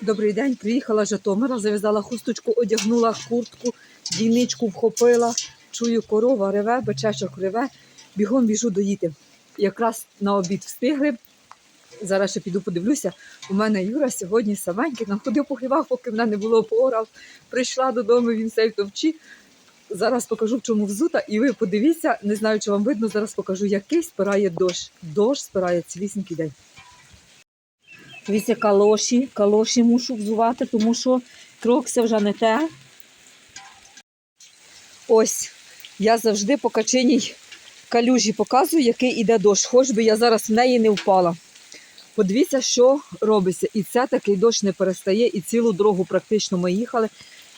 Добрий день, приїхала Житомира, зав'язала хусточку, одягнула куртку, дійничку вхопила, чую корова реве, бичечок реве, бігом біжу доїти. Якраз на обід встигли. Зараз ще піду подивлюся. У мене Юра сьогодні саменький находив погрівав, поки мене не було порав. Прийшла додому, він все товчі. Зараз покажу, в чому взута, і ви подивіться, не знаю, чи вам видно, зараз покажу, який спирає дощ. Дощ спирає цвісінький день. Дивіться, калоші, калоші мушу взувати, тому що крокси вже не те. Ось, я завжди по качиній калюжі показую, який іде дощ, хоч би я зараз в неї не впала. Подивіться, що робиться. І це такий дощ не перестає, і цілу дорогу практично ми їхали.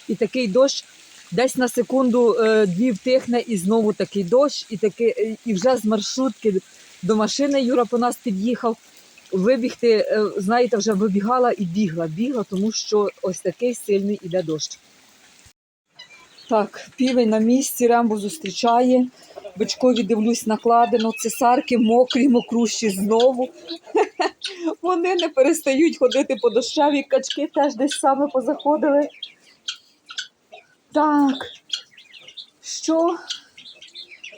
І такий дощ десь на секунду е, дві втихне, і знову такий дощ, і, такий, і вже з маршрутки до машини Юра по нас під'їхав вибігти, е, знаєте, вже вибігала і бігла, бігла, тому що ось такий сильний іде дощ. Так, півень на місці, Рембо зустрічає. Бичкові дивлюсь накладено, цесарки мокрі, мокрущі знову. Вони не перестають ходити по дощаві, качки теж десь саме позаходили. Так, що,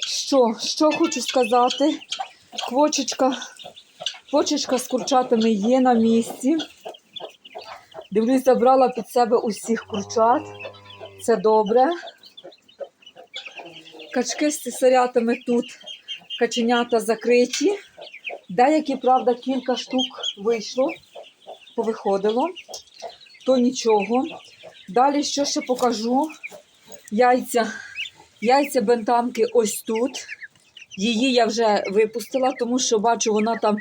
що, що хочу сказати? Квочечка Почечка з курчатами є на місці. Дивлюсь, забрала під себе усіх курчат. Це добре. Качки з цесарятами тут каченята закриті. Деякі, правда, кілька штук вийшло, повиходило, то нічого. Далі що ще покажу? Яйця, яйця бентамки ось тут. Її я вже випустила, тому що бачу, вона там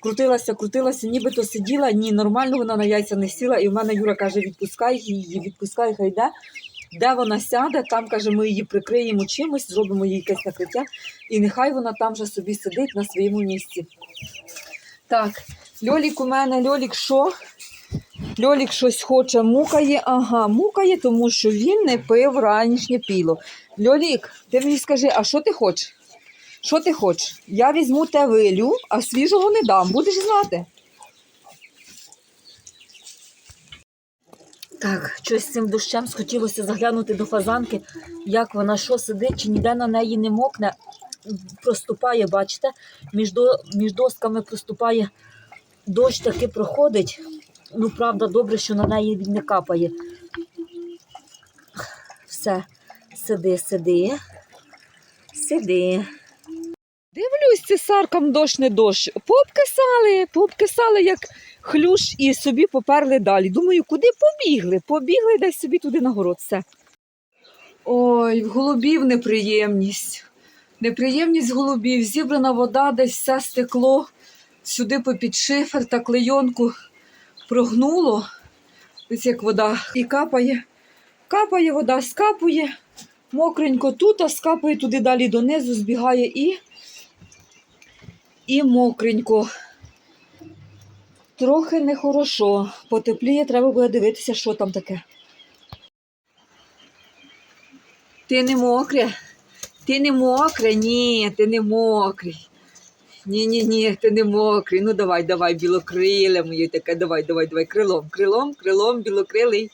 крутилася, крутилася, нібито сиділа. Ні, нормально вона на яйця не сіла. І в мене Юра каже: відпускай її, відпускай, хай йде. Де вона сяде, там каже, ми її прикриємо чимось, зробимо їй якесь накриття, і нехай вона там вже собі сидить на своєму місці. Так, Льолік у мене, Льолік що? Льолік щось хоче, мукає. Ага, мукає, тому що він не пив ранішнє піло. Льолік, ти мені скажи, а що ти хочеш? Що ти хочеш? Я візьму те вилю, а свіжого не дам, будеш знати. Так, щось з цим дощем схотілося заглянути до фазанки, як вона що сидить, чи ніде на неї не мокне. Проступає, бачите, між, до, між досками проступає дощ таки проходить. Ну, правда, добре, що на неї він не капає. Все, сиди, сиди, сиди. Дивлюсь, цесаркам дощ не дощ. Пообкисали, пообкисали, як хлюш, і собі поперли далі. Думаю, куди побігли? Побігли десь собі туди на город. Все. Ой, в голубів неприємність. Неприємність голубів. Зібрана вода, десь все стекло сюди попід шифер та клейонку прогнуло. Ось як вода і капає. Капає вода, скапує. Мокренько тут, а скапає туди далі донизу, збігає і і мокренько. Трохи нехорошо. Потепліє, треба буде дивитися, що там таке. Ти не мокре? Ти не мокре? Ні, ти не мокрий. Ні, ні, ні, ти не мокрий. Ну давай, давай, білокриле моє таке, давай, давай, давай, крилом, крилом, крилом, білокрилий.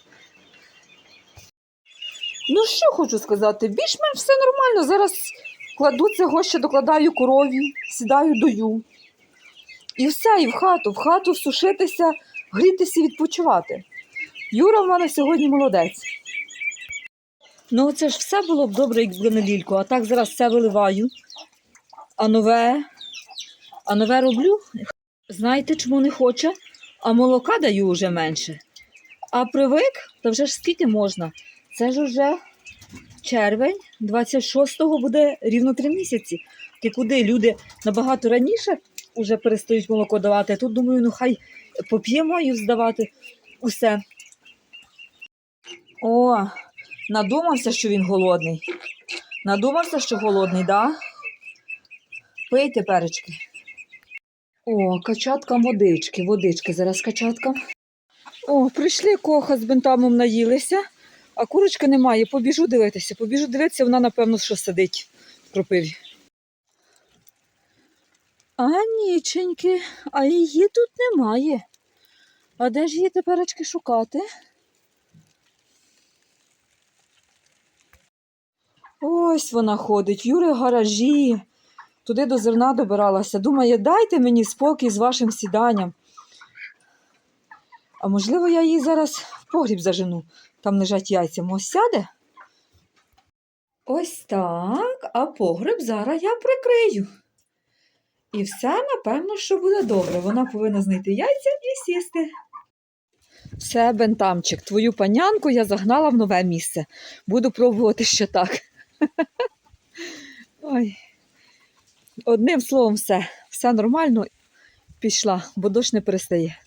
Ну, що хочу сказати, більш-менш все нормально. Зараз кладу цього ще докладаю корові, сідаю дою. І все, і в хату, в хату сушитися, грітися, відпочивати. Юра в мене сьогодні молодець. Ну, це ж все було б добре, якби на лільку, а так зараз все виливаю. А нове, а нове роблю. Знаєте, чому не хоче? А молока даю вже менше. А привик, то вже ж скільки можна. Це ж уже червень, 26-го буде рівно три місяці. Ти куди? Люди набагато раніше вже перестають молоко давати. А тут думаю, ну хай поп'ємо і здавати усе. О, надумався, що він голодний. Надумався, що голодний, да? Пийте перечки. О, качатка водички, водички зараз качатка. О, прийшли коха з бентамом наїлися, а курочки немає. Побіжу дивитися, побіжу дивитися, вона, напевно, що сидить в кропиві. А ніченьки, а її тут немає. А де ж її теперечки шукати? Ось вона ходить, Юри в гаражі. Туди до зерна добиралася. Думає, дайте мені спокій з вашим сіданням. А можливо, я її зараз погріб зажену. Там лежать яйця. Ось сяде? Ось так, а погреб зараз я прикрию. І все, напевно, що буде добре. Вона повинна знайти яйця і сісти. Все, бентамчик, твою панянку я загнала в нове місце. Буду пробувати ще так. Ой. Одним словом, все. Все нормально пішла, бо дощ не перестає.